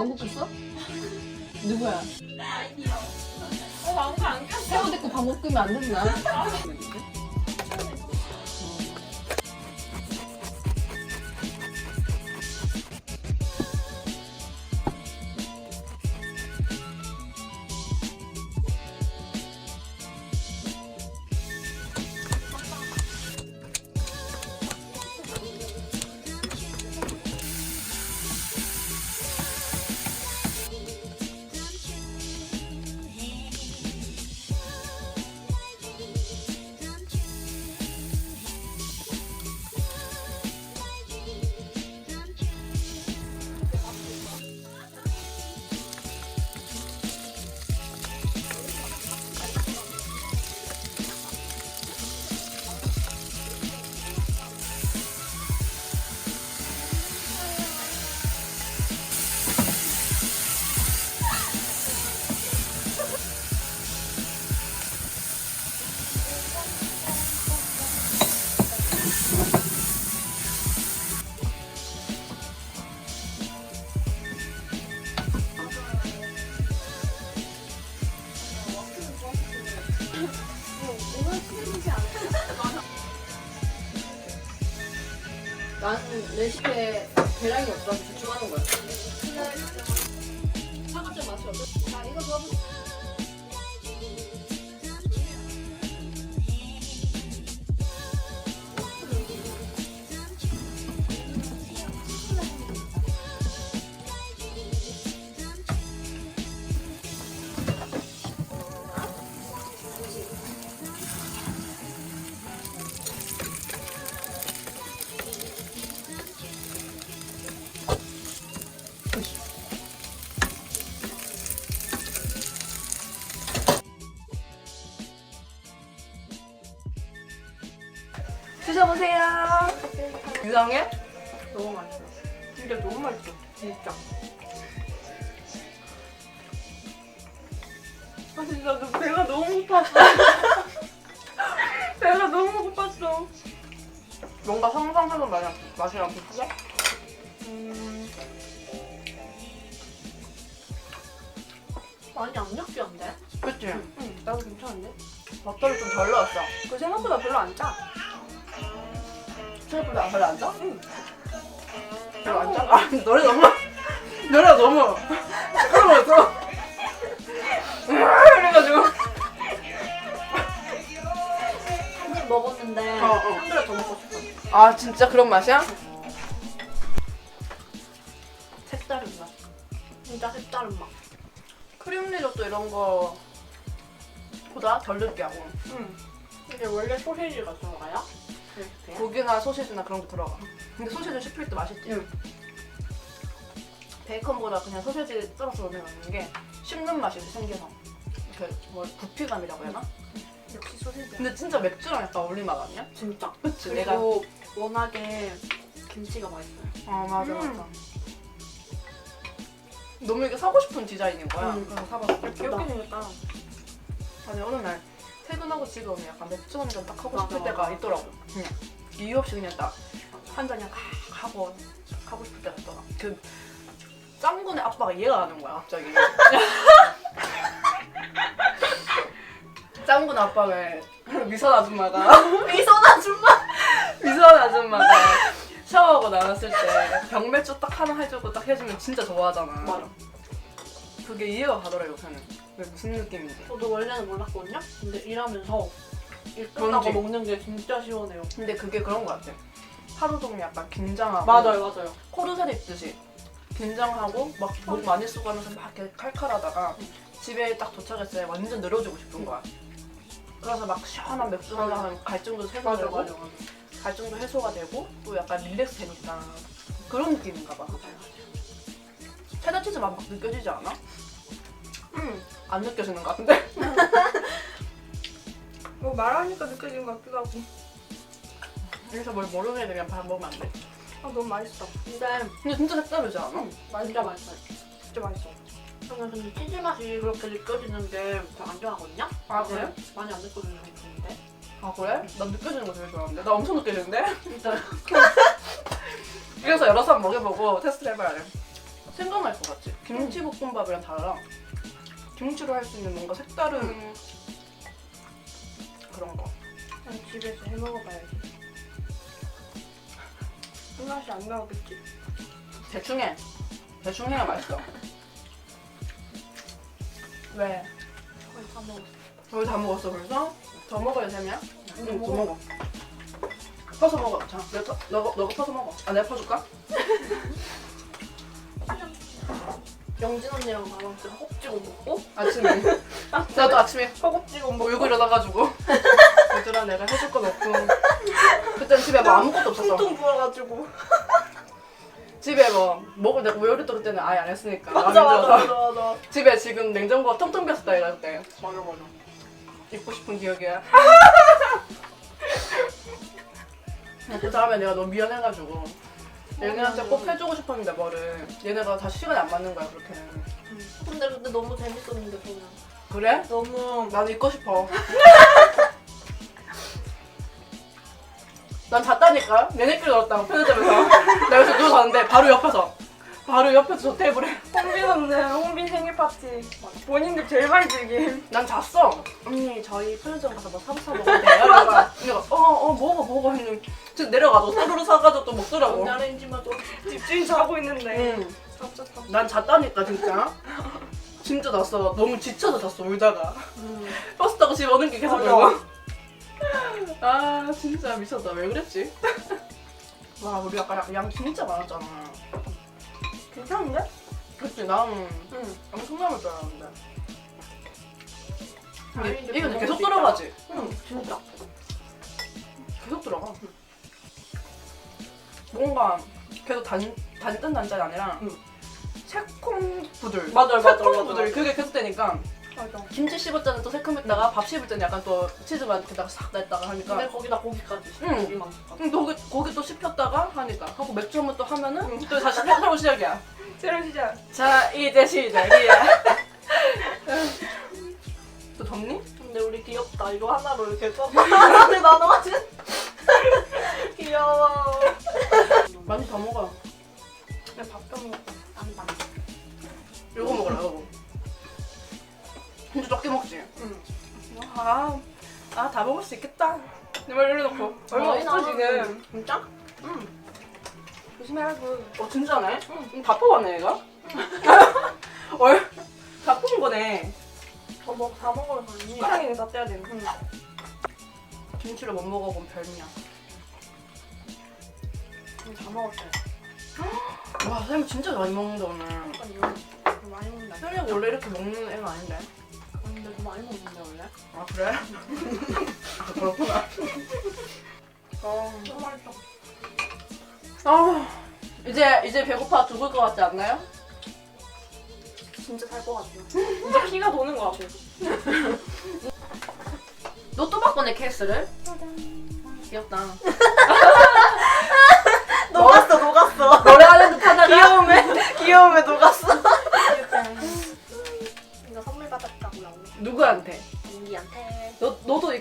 방구 꼈어? 누구야? 어, 방금 안 꼈어. 새우 듣고 방구 끄면 안 된다. 나는 레시피에 계량이 없어서 대충 하는 거야. 드셔보세요. 이상해? 너무 맛있어. 진짜 너무 맛있어. 진짜. 아 진짜 너 배가 너무 고팠어. 배가 너무 고팠어. 뭔가 상상하는 맛이랑, 맛이랑 비슷해? 음. 많이 안 느끼한데? 그치? 응, 나도 괜찮은데? 버터를 좀 덜 넣었어. 그 생각보다 별로 안 짜. 생각보다 별로 안 짜? 응. 별로 안 짜? 아, 노래 너무, 노래가 너무 시끄러워서. 이래가지고. 오늘 먹었는데 어, 어. 한 그릇 더 먹고 싶어. 아, 진짜 그런 맛이야? 색다른 맛. 진짜 색다른 맛. 크림 리조또 이런 거 보다 덜 느끼하고. 응. 이게 원래 소시지가 들어가요? 고기나 소시지나 그런 거 들어가. 근데 소시지 씹힐 때 맛있지? 응. 베이컨보다 그냥 소시지 썰어서 넣는 게 씹는 맛이 생겨서. 이렇게 뭐 부피감이라고 해야 하나? 역시 소시지. 근데 진짜 맥주랑 약간 어울린 맛 아니야? 진짜. 그치? 내가. 그리고 워낙에 김치가 맛있어요. 아, 맞아, 음. 맞아. 너무 이게 사고 싶은 디자인인 거야. 음. 그래서 사봤어. 귀엽게 생겼다. 아니, 어느 날 퇴근하고 집에 오면 약간 맥주 한 잔 딱 하고 맞아, 싶을 맞아. 때가 있더라고. 그냥 이유 없이 그냥 딱 한잔 그냥 칵 하고 하고 싶을 때가 있더라. 그 짱구네 아빠가 이해가 가는 거야, 갑자기. 짱구네 아빠가 미선 아줌마가 미선 아줌마. 미선 아줌마가 샤워하고 나왔을 때 병맥주 딱 하나 해주고 딱 해주면 진짜 좋아하잖아. 맞아. 그게 이해가 가더라 요새는. 그게 무슨 느낌인지. 저도 원래는 몰랐거든요. 근데 일하면서 일 끝나고 뭔지. 먹는 게 진짜 시원해요. 근데 그게 그런 거 같아. 하루 종일 약간 긴장하고 맞아요, 맞아요. 코르셋 입듯이 긴장하고 막목 많이 쓰고 하면서 막 이렇게 칼칼하다가 집에 딱 도착했을 때 완전 늘어지고 싶은 거야. 그래서 막 시원한 맥주 하나 하면 갈증도 해소되고 맞아. 갈증도 해소가 되고 또 약간 릴렉스 되니까 그런 느낌인가 봐. 체다 치즈 맛 막 느껴지지 않아? 응. 안 느껴지는 것 같은데? 뭐 말하니까 느껴지는 것 같기도 하고. 여기서 뭘 모르는 애들 그냥 밥 먹으면 안 돼. 아, 너무 맛있어. 근데 근데 진짜 색다르지 않아? 진짜 맛있어요. 진짜 맛있어. 저는 근데 치즈 맛이 그렇게 느껴지는 게안 좋아하거든요? 아, 네. 그래? 많이 안 느껴지는 게 좋은데. 아 그래? 난 느껴지는 거 되게 좋아하는데 나 엄청 느껴지는데? 진짜. 그래서 여러 번 먹여보고 테스트를 해봐야 돼 생각날 것 같지? 김치볶음밥이랑 달라. 김치로 할 수 있는 뭔가 색다른 그런 거. 난 집에서 해 먹어봐야지. 손맛이 안 나오겠지? 대충 해. 대충 해야 맛있어. 왜? 거의 다 먹었어. 거의 다 먹었어 벌써? 더 먹어야 되냐? 응, 응, 더 먹어. 먹어. 퍼서 먹어. 자, 내가, 터- 너가, 너가 퍼서 먹어. 아, 내가 퍼줄까? 영진 언니랑 나랑 좀 허겁지겁 먹고 아침에. 나도 아침에 허겁지겁 뭐 울고 일어나가지고. 얘들아, 내가 해줄 건 없고. 그땐 집에 뭐 아무것도 없었어. 퉁퉁 부어가지고 집에 뭐, 먹을 내가 요리 도를 때는 아예 안 했으니까. 맞아 맞아. 맞아 맞아 집에 지금 냉장고가 텅텅 비었다 이럴 때. 맞아 맞아 입고 싶은 기억이야. 그 다음에 내가 너무 미안해가지고 얘네한테 꼭 해주고 싶었는데 뭐를 얘네가 다시 시간이 안 맞는 거야 그렇게는. 근데 근데 너무 재밌었는데 저는 그래? 너무 나도 입고 싶어. 난 잤다니까. 얘네끼리 놀았다고 편의점에서. 내가 여기서 누워 잤는데 바로 옆에서. 바로 옆에서 저 테이블에. 홍빈 언니, 홍빈 생일 파티. 본인들 제일 많이 즐김. 난 잤어. 언니 저희 편의점 가서 뭐 사고 사 먹으면 돼요? 내가 어어 먹어 먹어 했는데 진짜 내려가서 또르르 사가지고 또 먹더라고. 언니 아레인지마저 집주인 자고 있는데. 응. 답답하다. 난 잤다니까 진짜. 진짜 잤어. 너무 지쳐서 잤어 울다가. 버스 타고 집에 오는 게 계속 맞아. 울고. 아 진짜 미쳤다. 왜 그랬지? 와 우리 아까 양 진짜 많았잖아. 괜찮은데? 그치 난 응. 엄청 남을 줄 알았는데. 아니, 이제 이거 밥 계속 들어가지? 응 진짜 계속 들어가. 뭔가 계속 단 단짠 단짠이 아니라 응. 새콤 부들. 맞아요, 새콤 맞아요. 부들. 그게 계속 되니까 맞아 김치 씹을 때는 또 새콤했다가 밥 씹을 때는 약간 또 치즈만 이렇게다가 싹 냈다가 하니까. 근데 거기다 고기까지 응. 고기만 응, 고기, 고기 또 씹혔다가 하니까 하고 맥주 한 번 또 하면은 또 다시 새로운 시작이야. 새로운 시작. 자 이제 시작이야. 또 덥니? 근데 우리 귀엽다 이거 하나로 이렇게 써서 하나를 나눠가지고 귀여워 많이 더 먹어. 그냥 밥좀 먹고 딴딴 이거 먹으라 이거. 먹지. 응. 아, 아 다 먹을 수 있겠다. 내말 올려놓고. 얼마 없어 나와. 지금. 진짜? 응. 조심하라고. 어 진짜네? 응. 다 뽑았네 얘가. 얼. 다 뽑은 거네. 더 먹, 다 먹으면 되니 숟가락에는 다 떼야 되는. 응. 김치를 못 먹어본 별미야. 다 먹었어요 와 쌤 진짜 많이 먹는다 오늘. 그러니까요 많이 먹는다 쌤이 원래 이렇게 먹는 애가 아닌데. 근데 좀 많이 먹는데 원래? 아 그래? 아, 그렇구나. 어, 너무 맛있어. 아 이제 이제 배고파 죽을 것 같지 않나요? 진짜 살 것 같아요. 진짜 피가 도는 것 같아요. 너 또 바꾸네 케이스를? 귀엽다. 녹았어 녹았어. 노래하는 듯 하다가 귀여움에 귀여움에 녹았어. 친구한테.